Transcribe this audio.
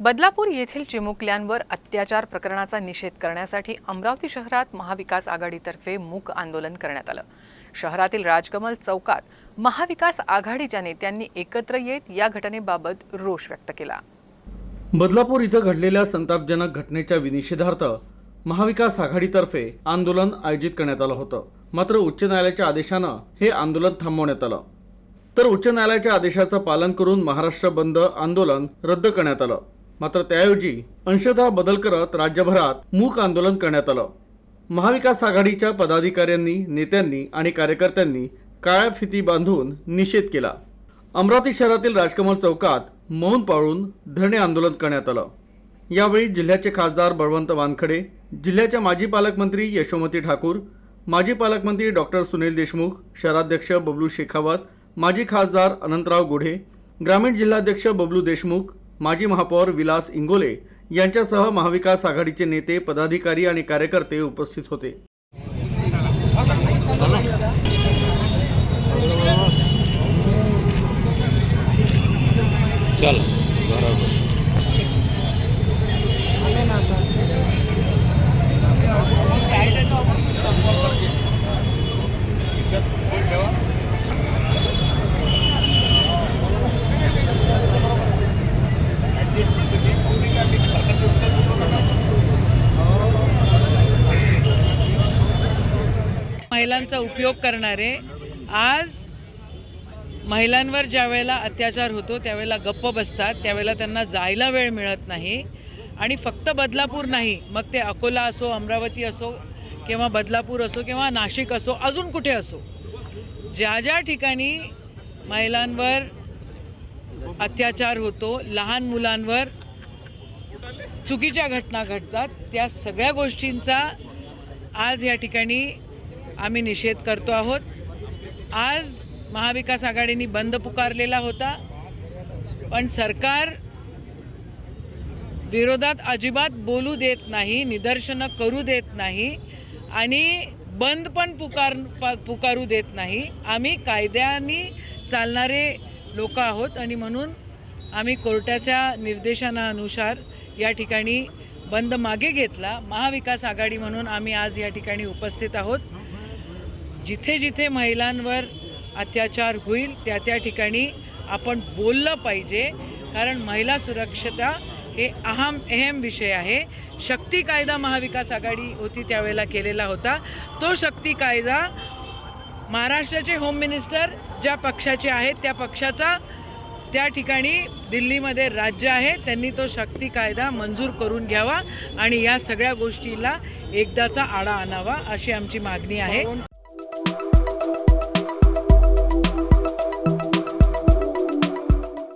बदलापूर येथील चिमुकल्यांवर अत्याचार प्रकरणाचा निषेध करण्यासाठी अमरावती शहरात महाविकास आघाडीतर्फे मूक आंदोलन करण्यात आलं. शहरातील राजकमल चौकात महाविकास आघाडीच्या नेत्यांनी एकत्र येत या घटनेबाबत रोष व्यक्त केला. बदलापूर इथं घडलेल्या संतापजनक घटनेच्या विनिषेधार्थ महाविकास आघाडीतर्फे आंदोलन आयोजित करण्यात आलं होतं. मात्र उच्च न्यायालयाच्या आदेशानं हे आंदोलन थांबवण्यात आलं. तर उच्च न्यायालयाच्या आदेशाचं पालन करून महाराष्ट्र बंद आंदोलन रद्द करण्यात आलं. मात्र त्याऐवजी अंशतः बदल करत राज्यभरात मूक आंदोलन करण्यात आलं. महाविकास आघाडीच्या पदाधिकाऱ्यांनी नेत्यांनी आणि कार्यकर्त्यांनी काळ्या फिती बांधून निषेध केला. अमरावती शहरातील राजकमल चौकात मौन पाळून धरणे आंदोलन करण्यात आलं. यावेळी जिल्ह्याचे खासदार बळवंत वानखडे जिल्ह्याच्या माजी पालकमंत्री यशोमती ठाकूर माजी पालकमंत्री डॉक्टर सुनील देशमुख शहराध्यक्ष बबलू शेखावत माजी खासदार अनंतराव गुढे ग्रामीण जिल्हाध्यक्ष बबलू देशमुख माजी महापौर विलास इंगोले यांच्यासह महाविकास आघाडीचे नेते पदाधिकारी आणि कार्यकर्ते उपस्थित होते. चल बरोबर. महिलांचा उपयोग करणारे. आज महिलांवर ज्या वेळेला अत्याचार होतो त्यावेळेला गप्प बसतात त्यावेळेला त्यांना जायला वेळ मिळत नाही. आणि फक्त बदलापूर नाही मग ते अकोला असो अमरावती असो किंवा बदलापूर असो किंवा नाशिक असो अजून कुठे असो. ज्या ज्या ठिकाणी महिलांवर अत्याचार होतो लहान मुलांवर चुकीच्या घटना घडतात त्या सगळ्या गोष्टींचा आज या ठिकाणी आम्ही निषेध करतो आहोत. आज महाविकास आघाडीने बंद पुकारलेला होता. पण सरकार विरोधात अजिबात बोलू देत नाही निदर्शनं करू देत नाही आणि बंद पण पुकार प- पुकारू देत नाही. आम्ही कायद्याने चालणारे लोक आहोत आणि म्हणून आम्ही कोर्टाच्या निर्देशनानुसार या ठिकाणी बंद मागे घेतला. महाविकास आघाडी म्हणून आम्ही आज या ठिकाणी उपस्थित आहोत. जिथे जिथे महिलांवर अत्याचार होईल त्या त्या ठिकाणी आपण बोललं पाहिजे. कारण महिला सुरक्षता हे अहम अहम विषय आहे. शक्ती कायदा महाविकास आघाडी होती त्यावेळेला केलेला होता. तो शक्ती कायदा महाराष्ट्राचे होम मिनिस्टर ज्या पक्षाचे आहेत त्या पक्षाचा त्या ठिकाणी दिल्लीमध्ये राज्य आहे. त्यांनी तो शक्ती कायदा मंजूर करून घ्यावा आणि या सगळ्या गोष्टीला एकदाचा आळा आणावा अशी आमची मागणी आहे.